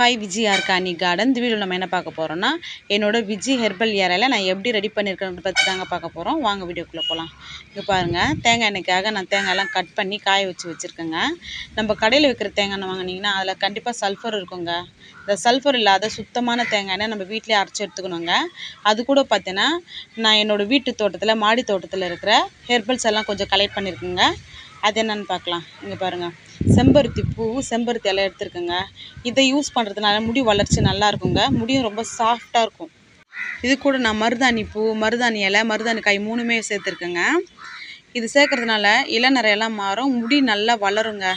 Hi Viji organic garden இந்த வீடியோவில் நம்ம என்ன பார்க்க போகிறோம்னா என்னோட விஜி ஹெர்பல் ஏரையில் நான் எப்படி ரெடி பண்ணியிருக்கேன் பற்றி தாங்க பார்க்க போகிறோம் வாங்க வீடியோக்குள்ளே போகலாம் இங்கே பாருங்கள் தேங்காய் எண்ணெய்க்காக நான் தேங்காயெல்லாம் கட் பண்ணி காய வச்சு வச்சுருக்கேங்க. நம்ம கடையில் விற்கிற தேங்காய் எண்ணெய் வாங்கினீங்கன்னா அதில் கண்டிப்பாக சல்ஃபர் இருக்குங்க. இந்த சல்ஃபர் இல்லாத சுத்தமான தேங்காய் எண்ணெய் நம்ம வீட்டிலே அரைச்சி எடுத்துக்கணுங்க. அது கூட பார்த்தீங்கன்னா நான் என்னோடய வீட்டு தோட்டத்தில் மாடி தோட்டத்தில் இருக்கிற ஹெர்பல்ஸ் எல்லாம் கொஞ்சம் கலெக்ட் பண்ணியிருக்கேங்க அது என்னென்னு பார்க்கலாம். இங்கே பாருங்கள் செம்பருத்தி பூ செம்பருத்தி இலை எடுத்துருக்குங்க. இதை யூஸ் பண்ணுறதுனால முடி வளர்ச்சி நல்லா இருக்குங்க. முடியும் ரொம்ப சாஃப்டாக இருக்கும். இது கூட நான் மருதாணி பூ மருதாணி இலை மருதாணி காய் மூணுமே சேர்த்துருக்கேங்க. இது சேர்க்கறதுனால இளநரையெல்லாம் மாறும். முடி நல்லா வளருங்க.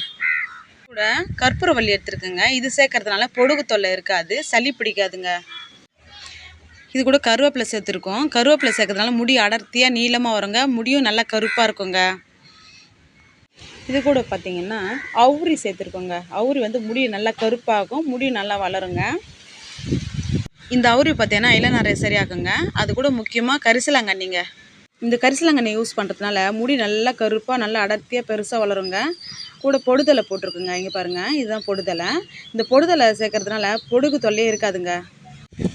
கூட கற்பூரவள்ளி எடுத்துருக்குங்க. இது சேர்க்கறதுனால பொடுகு தொல்லை இருக்காது சளி பிடிக்காதுங்க. இது கூட கருவேப்பிலை சேர்த்துருக்கோம். கருவேப்பிலை சேர்க்கறதுனால முடி அடர்த்தியாக நீளமாக வருங்க. முடியும் நல்லா கருப்பாக இருக்குங்க. இது கூட பார்த்தீங்கன்னா அவுரி சேர்த்துருக்கோங்க. அவுரி வந்து முடி நல்லா கருப்பாகும் முடி நல்லா வளருங்க. இந்த அவுரி பார்த்தீங்கன்னா இளநரை சரியாக்குங்க அது கூட முக்கியமாக கரிசலாங்கண்ணிங்க. இந்த கரிசலாங்கண்ணி யூஸ் பண்ணுறதுனால முடி நல்லா கருப்பாக நல்லா அடர்த்தியாக பெருசாக வளருங்க. கூட பொடுதலை போட்டிருக்குங்க இங்கே பாருங்கள் இதுதான் பொடுதலை. இந்த பொடுதலை சேர்க்கறதுனால பொடுகு தொல்லையே இருக்காதுங்க.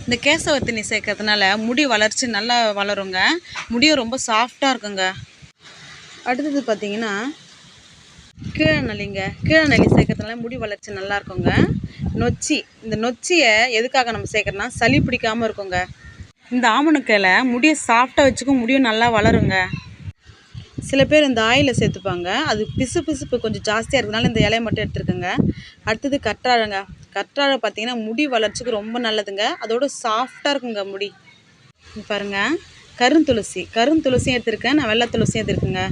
இந்த கேசவத்தினி சேர்க்கறதுனால முடி வளர்ச்சி நல்லா வளருங்க. முடியும் ரொம்ப சாஃப்டாக இருக்குங்க. அடுத்தது பார்த்தீங்கன்னா கீழநெல்லிங்க. கீழநெல்லி சேர்க்கறதுனால முடி வளர்ச்சி நல்லா இருக்குங்க. நொச்சி இந்த நொச்சியை எதுக்காக நம்ம சேர்க்கறோம்னா சளி பிடிக்காமல் இருக்குங்க. இந்த ஆமணுக்கையில் முடியை சாஃப்டாக வச்சுக்கும் முடியும் நல்லா வளருங்க. சில பேர் இந்த ஆயிலை சேர்த்துப்பாங்க. அது பிசு பிசுப்பு கொஞ்சம் ஜாஸ்தியாக இருக்கிறதுனால இந்த இலையை மட்டும் எடுத்துருக்குங்க. அடுத்தது கற்றாழைங்க. கற்றாழை பார்த்தீங்கன்னா முடி வளர்ச்சிக்கு ரொம்ப நல்லதுங்க. அதோட சாஃப்டாக இருக்குங்க முடி. பாருங்கள் பாருங்க. கருந்துளசி. கருந்துளசியும் எடுத்திருக்கேன். நான் வெள்ளை துளசியும் எடுத்திருக்கேங்க.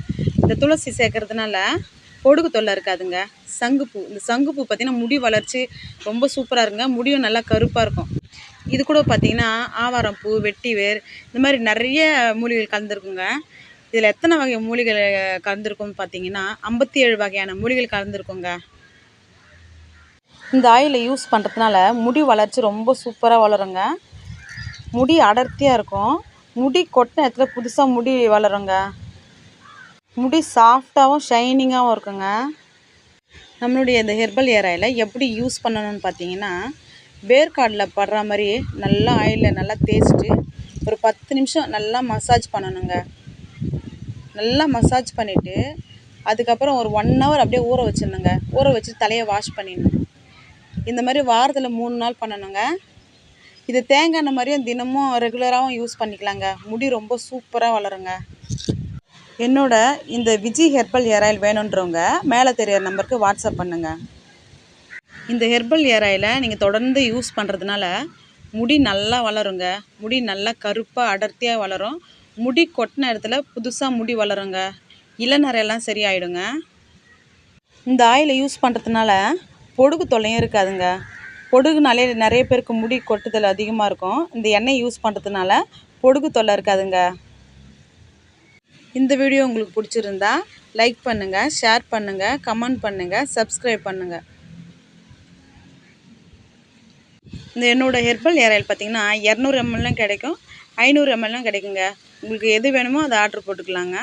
இந்த துளசி சேர்க்கறதுனால பொடுகு தொல்லை இருக்காதுங்க. சங்குப்பூ. இந்த சங்குப்பூ பார்த்தீங்கன்னா முடி வளர்ச்சி ரொம்ப சூப்பராக இருக்குங்க. முடியும் நல்லா கருப்பாக இருக்கும். இது கூட பார்த்தீங்கன்னா ஆவாரம் பூ வெட்டி வேர் இந்த மாதிரி நிறைய மூலிகைகள் கலந்துருக்குங்க. இதில் எத்தனை வகை மூலிகள் கலந்துருக்கும்னு பார்த்தீங்கன்னா ஐம்பத்தி ஏழு வகையான மூலிகைகள் கலந்துருக்குங்க. இந்த ஆயிலை யூஸ் பண்ணுறதுனால முடி வளர்ச்சி ரொம்ப சூப்பராக வளருங்க. முடி அடர்த்தியாக இருக்கும். முடி கொட்டின இடத்துல புதுசாக முடி வளருங்க. முடி சாஃப்டாகவும் ஷைனிங்காகவும் இருக்குங்க. நம்மளுடைய இந்த ஹெர்பல் ஏர் ஆயிலை எப்படி யூஸ் பண்ணணும்னு பார்த்தீங்கன்னா வேர்க்காடில் படுற மாதிரி நல்லா ஆயிலில் நல்லா தேய்ச்சிட்டு ஒரு பத்து நிமிஷம் நல்லா மசாஜ் பண்ணணுங்க. நல்லா மசாஜ் பண்ணிவிட்டு அதுக்கப்புறம் ஒரு ஒன் ஹவர் அப்படியே ஊற வச்சிடணுங்க. ஊற வச்சு தலையை வாஷ் பண்ணிடணும். இந்த மாதிரி வாரத்தில் மூணு நாள் பண்ணணுங்க. இது தேங்காய் மாதிரியும் தினமும் ரெகுலராகவும் யூஸ் பண்ணிக்கலாங்க. முடி ரொம்ப சூப்பராக வளருங்க. என்னோட இந்த விஜி ஹெர்பல் ஏர் ஆயில் வேணுன்றவங்க மேலே தெரியிற நம்பருக்கு வாட்ஸ்அப் பண்ணுங்கள் இந்த ஹெர்பல் ஏர் ஆயிலை நீங்கள் தொடர்ந்து யூஸ் பண்ணுறதுனால முடி நல்லா வளருங்க. முடி நல்லா கருப்பாக அடர்த்தியாக வளரும். முடி கொட்டின இடத்துல புதுசாக முடி வளருங்க. இளநரையெல்லாம் சரியாயிடுங்க. இந்த ஆயிலை யூஸ் பண்ணுறதுனால பொடுகு தொல்லையும் இருக்காதுங்க. பொடுகுனாலே நிறைய பேருக்கு முடி கொட்டுதல் அதிகமாக இருக்கும். இந்த எண்ணெய் யூஸ் பண்ணுறதுனால பொடுகு தொல்லை இருக்காதுங்க. இந்த வீடியோ உங்களுக்கு பிடிச்சிருந்தா லைக் பண்ணுங்கள் ஷேர் பண்ணுங்கள் கமெண்ட் பண்ணுங்கள் சப்ஸ்கிரைப் பண்ணுங்கள் இந்த என்னோட ஹெர்பல் ஏர் ஆயில் பார்த்தீங்கன்னா இரநூறு எம்எல்லாம் கிடைக்கும். ஐநூறு எம்எல்லாம் கிடைக்குங்க. உங்களுக்கு எது வேணுமோ அதை ஆர்டர் போட்டுக்கலாங்க.